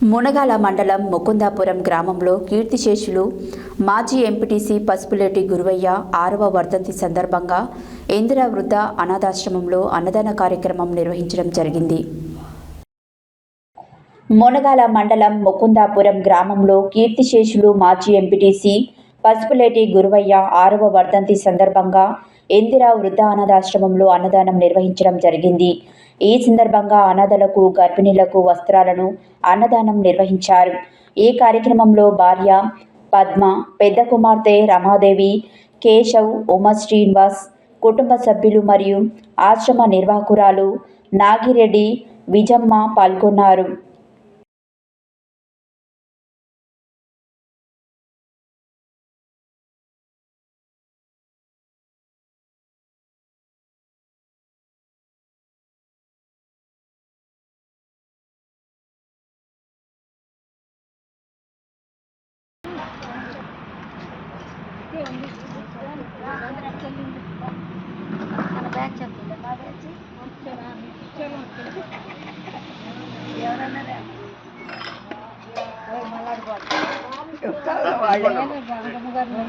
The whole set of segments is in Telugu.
మునగాల మండలం ముకుందాపురం గ్రామంలో కీర్తిశేషులు మాజీ ఎంపీటీసీ పసుపులేటి గురువయ్య ఆరవ వర్ధంతి సందర్భంగా ఇందిరా వృద్ధ అనాథాశ్రమంలో అన్నదాన కార్యక్రమం నిర్వహించడం జరిగింది. మునగాల మండలం ముకుందాపురం గ్రామంలో కీర్తిశేషులు మాజీ ఎంపీటీసీ పసుపులేటి గురువయ్య ఆరవ వర్ధంతి సందర్భంగా ఇందిరా వృద్ధ అనాథాశ్రమంలో అన్నదానం నిర్వహించడం జరిగింది. ఈ సందర్భంగా అనాథలకు గర్భిణీలకు వస్త్రాలను అన్నదానం నిర్వహించారు. ఈ కార్యక్రమంలో భార్య పద్మ పెద్ద కుమార్తె రమాదేవి కేశవ్ ఉమా శ్రీనివాస్ కుటుంబ సభ్యులు మరియు ఆశ్రమ నిర్వాహకురాలు నాగిరెడ్డి విజమ్మ పాల్గొన్నారు.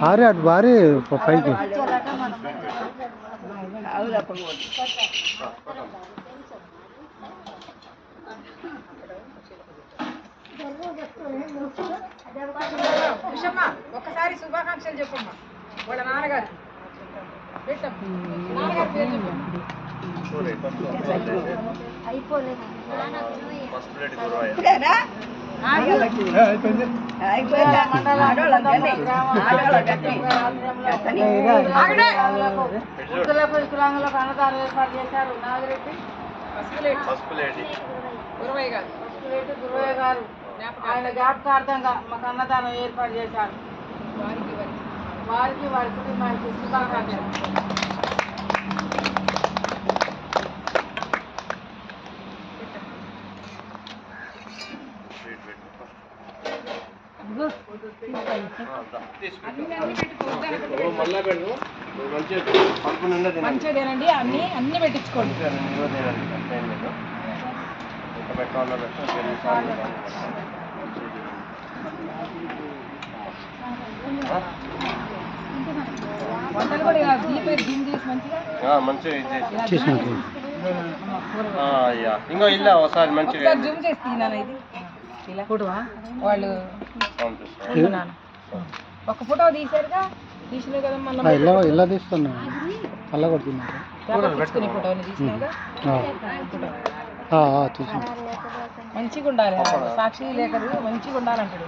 మన అటు భారీ పైకి. ఉషమ్మ ఒక్కసారి శుభాకాంక్షలు చెప్పమ్మా. వాళ్ళ నాన్నగారు. వికలాంగులకు అన్నదానం ఏర్పాటు చేశారు నాగిరెడ్డి పసుపులేటి. గురవయ్య గారు. గురవయ్య గారు. ఆయన జ్ఞాపకార్థంగా మాకు అన్నదానం ఏర్పాటు చేశారు. వారికి వారికి వారి కుటుంబానికి శుభాకాంక్షలు. మంచిదేనండి అన్ని అన్ని పెట్టించుకోండి. చేసి మంచిగా ఇది చేసి. ఇంకో ఇల్లు ఒకసారి మంచిగా ఒకసారి జూమ్ చేసి తీనాను ఇది? ఇలా. ఫోటోవా? వాళ్ళు నాన్న. ఒక ఫోటో తీశారుగా? కదా ఇలా అలా కొడుతున్నారు ఫోటోని మంచిగా ఉండాలి సాక్షి లేఖరు మంచిగా ఉండాలంటాడు